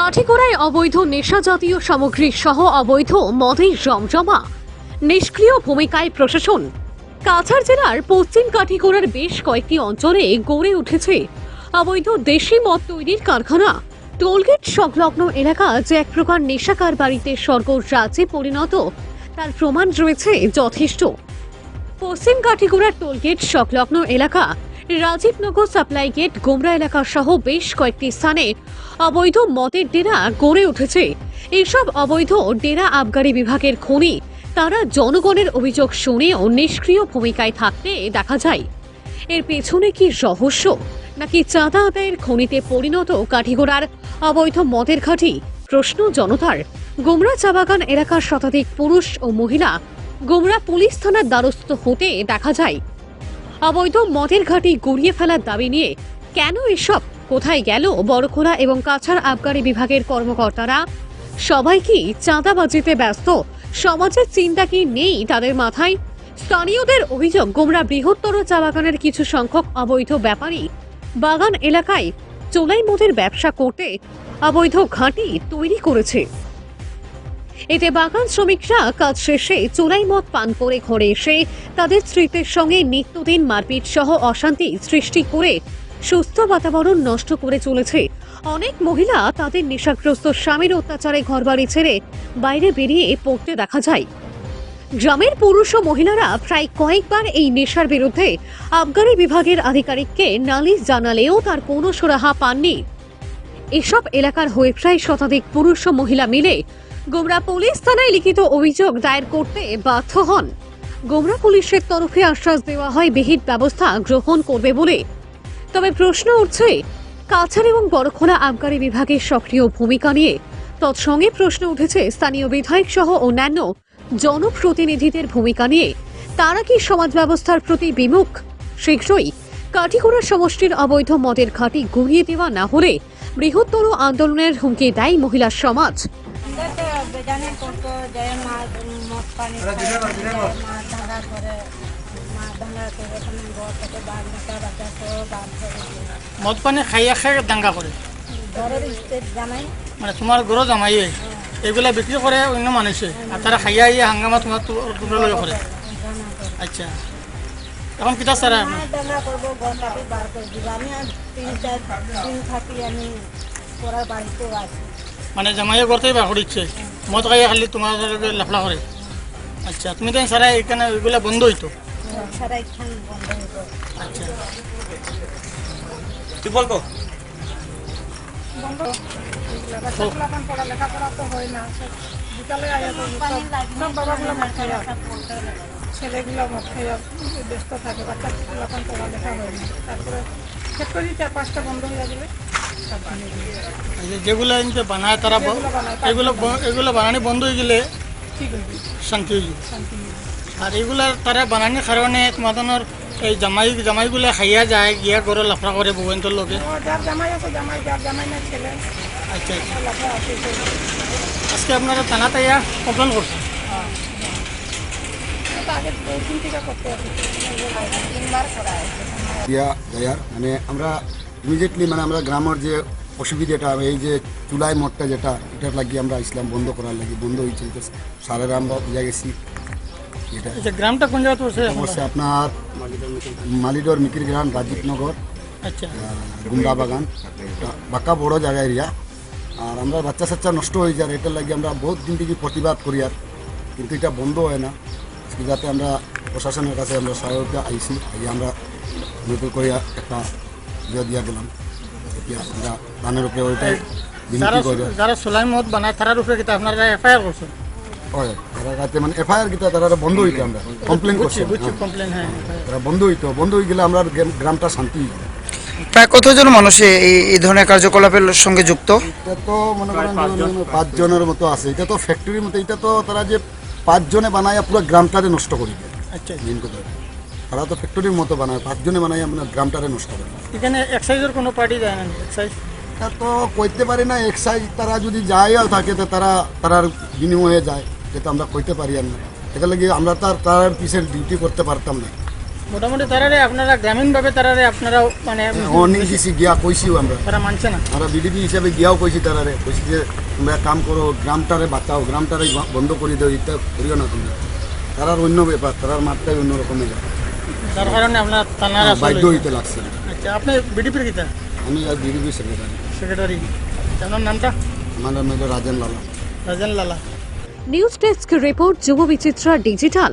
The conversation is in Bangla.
কাঠিগড়ায় অবৈধ নেশা জাতীয় সামগ্রী সহ অবৈধ মদের জমজমা। নিষ্ক্রিয় ভূমিকায় প্রশাসন। কাছাড় জেলার পশ্চিম কাঠিগড়ার বেশ কয়েকটি অঞ্চলে গড়ে উঠেছে অবৈধ দেশি মদ তৈরির কারখানা। টোলগেট সংলগ্ন এলাকা যে এক প্রকার নেশাকার বাড়িতে স্বর্গ রাজ্যে পরিণত, তার প্রমাণ রয়েছে যথেষ্ট। পশ্চিম কাঠিগড়ার টোলগেট সংলগ্ন এলাকা রাজীবনগর সাপ্লাই গেট গোমরা এলাকা সহ বেশ কয়েকটি স্থানে অবৈধ মদের ডেরা গড়ে উঠেছে। এইসব অবৈধ ডেরা আবগারি বিভাগের খনি, তারা জনগণের অভিযোগ শুনেও নিষ্ক্রিয় ভূমিকায় থাকতে দেখা যায়। এর পেছনে কি রহস্য? নাকি চাঁদা আদায়ের খনিতে পরিণত কাঠিগোড়ার অবৈধ মদের ঘাঁটি? প্রশ্ন জনতার। গোমরা চা বাগান এলাকার শতাধিক পুরুষ ও মহিলা গোমরা পুলিশ থানার দ্বারস্থ হতে দেখা যায়। অবৈধ মদের ঘাঁটি গড়িয়ে ফেলার দাবি নিয়ে কেন এসব? কোথায় গেল বড়খোলা এবং কাছাড় আবগারি বিভাগের কর্মকর্তারা? সবাই কি চাঁদাবাজিতে ব্যস্ত? সমাজের চিন্তা কি নেই তাদের মাথায়? স্থানীয়দের অভিযোগ, গোমরা বৃহত্তর চা বাগানের কিছু সংখ্যক অবৈধ ব্যাপারী বাগান এলাকায় চোলাই মদের ব্যবসা করতে অবৈধ ঘাঁটি তৈরি করেছে। এতে বাগান শ্রমিকরা কাজ শেষে চোলাই মদ পান করে ঘরে এসে তাদের স্ত্রীদের সঙ্গে নিত্যদিন মারপিট সহ অশান্তি সৃষ্টি করে সুস্থ বাতাবরণ নষ্ট করে চলেছে। অনেক মহিলা তাদের নেশাগ্রস্ত স্বামীর অত্যাচারে ঘরবাড়ি ছেড়ে বাইরে বেরিয়ে পড়তে দেখা যায়। গ্রামের পুরুষ ও মহিলারা প্রায় কয়েকবার এই নেশার বিরুদ্ধে আবগারি বিভাগের আধিকারিককে নালিশ জানালেও তার কোনো সুরাহা পাননি। এসব এলাকার হয়ে প্রায় শতাধিক পুরুষ ও মহিলা মিলে গোমরা পুলিশ থানায় লিখিত অভিযোগ দায়ের করতে বাধ্য হন। গোমরা পুলিশের তরফে আশ্বাস দেওয়া হয়, বিহিত ব্যবস্থা গ্রহণ করবে বলে। তবে প্রশ্ন উঠছে, কাছাড় এবং বড়খোলা আবগারি বিভাগের সক্রিয় ভূমিকা নিয়ে। তৎসঙ্গে প্রশ্ন উঠেছে, স্থানীয় বিধায়ক সহ অন্যান্য জনপ্রতিনিধিদের ভূমিকা নিয়ে। তারা কি সমাজ ব্যবস্থার প্রতি বিমুখ? শীঘ্রই কাঠিগোড়া সমষ্টির অবৈধ মদের ঘাঁটি গুড়িয়ে দেওয়া না হলে বৃহত্তর আন্দোলনের হুমকি দেয় মহিলা সমাজ। দেখে বেজানে করতো যে মা মদ পানি মাছ ধাঁধা করে মাছ ধাঁধা করে এখানে ঘর থেকে বাঘ বাচ্চা বাচ্চা সব করে। মদ পানি খাইয়া খাই দাঙ্গা করে। ঘরের স্টেট জামাই। মানে তোমার গরো জামাই এগুলা বিক্রি করে অন্য মানুষে আর তারা খাইয়া ইয়ে হাঙ্গামা তোমার তোমরা লগে করে আচ্ছা। এখন কিতা স্যার মাছ ধাঁধা করব ঘর কাটি বার করে দিব। আমি তিন চার দিন থাকি আমি পড়ার বাড়িতেও আসি মানে জামাইয়ে করতেই বা করিচ্ছে খাইয়া খালি তোমার লাফলা করে আচ্ছা তুমি তো স্যার এখানে ওইগুলা বন্ধ হইতো সারা খান বন্ধ হতো আচ্ছা। তুই বলব ছেলেগুলো মদ খাইয়া ব্যস্ত থাকে। বাচ্চাগুলো এখন পড়ালেখা হয় না। তারপরে ফ্যাক্টরি চার পাঁচটা বন্ধ হয়ে গেলে যেগুলা এনতে বানায় তারা এগুলো এগুলো বানানি বন্ধ হয়ে গেলে শান্তি হয়ে আর এগুলা তারা বানানির কারণে তোমাদের এই জামাই জামাইগুলা খাইয়া যায় গিয়া গরো লাফড়া করে বউয়েন্টর লগে। ও যার জামাই আছে জামাই যার জামাই না ছেলে। আচ্ছা আচ্ছা। আজকে আপনারা থানাতে ইয়া কমপ্লেন করছে তো আগে দুই দিন থেকে করতে হবে তিনবার করা হয়েছে। দিয়া যায়ার মানে আমরা ইমিডিয়েটলি মানে আমরা গ্রামের যে অসুবিধাটা এই যে চুলাই মঠটা যেটা এটার লাগি আমরা ইসলাম বন্ধ করার লাগি বন্ধ হয়েছে সারের আমরা বুঝা গেছি। এটা আচ্ছা গ্রামটা কোন জায়গা পড়ছে এখন? আপনার মালিডর মিকির গ্রাম রাজীবনগর আচ্ছা। গুমরা বাগান। বাঁকা বড় জায়গা এরিয়া। আর আমরা বাচ্চা সাচ্চা নষ্ট হয়ে যায় এটার লাগি আমরা বহুত দিন থেকে প্রতিবাদ করি আর। কিন্তু এটা বন্ধ হয় না। যাতে আমরা প্রশাসনের কাছে আমরা সহায়তা আইছি আই আমরা নতুন করে একটা ইয়ে দিয়া দিলাম। ধানের উপরে ওইটাই যারা বিনতি সোলাই মদ বানায় তারার উপরে কিন্তু আপনারা এফআইআর করছেন হয় তারা মানে এফআইআর কিতা তারা বন্ধ হইতো আমরা। কমপ্লেন করছি। কমপ্লেন হ্যাঁ। তারা বন্ধ হইতো বন্ধ হয়ে গেলে আমরা গ্রামটা শান্তি প্রায় কতজন মানুষ এই এই ধরনের কার্যকলাপের সঙ্গে যুক্ত? এটা তো মনে করেন যে পাঁচ মতো আছে। এটা তো ফ্যাক্টরির মতো এটা তো তারা যে পাঁচজনে বানায় পুরো গ্রামটারে নষ্ট করে দেয়। আচ্ছা মেন কথা। তারা তো ফ্যাক্টরির মতো বানায় পাঁচজনে বানায় মানে গ্রামটারে নষ্ট করে। এখানে এক্সাইজের কোনো পার্টি যায় না এক্সাইজ তা তো কইতে পারি না এক্সাইজ তারা যদি যায়ও থাকে তো তারা তারার বিনিময়ে যায় যেটা আমরা কইতে পারি আর না। এটা লাগে আমরা তার তার পিছের ডিউটি করতে পারতাম না। মোটামুটি তারারে আপনারা গ্রামীণভাবে তারারে আপনারা মানে অনেক দিছি গিয়া কইছিও আমরা। তারা মানছে না। আমরা বিডিপি হিসাবে গিয়াও কইছি তারারে কইছি যে তোমরা কাম করো গ্রামটারে বাঁচাও গ্রামটারে বন্ধ করে দিও এটা করিও না তুমি তারার অন্য ব্যাপার তারার মাঠটাই অন্য রকমের ব্যাপার। যার কারণে আপনার থানার হ্যাঁ, বাধ্য হইতে লাগছে। আচ্ছা আপনি বিডিপির কিতা? আমি আর বিডিপি সেক্রেটারি সেক্রেটারি আপনার নামটা? আমার নাম হলো Rajen Lala. Rajen Lala. News desk report যুব বিচিত্রা ডিজিটাল।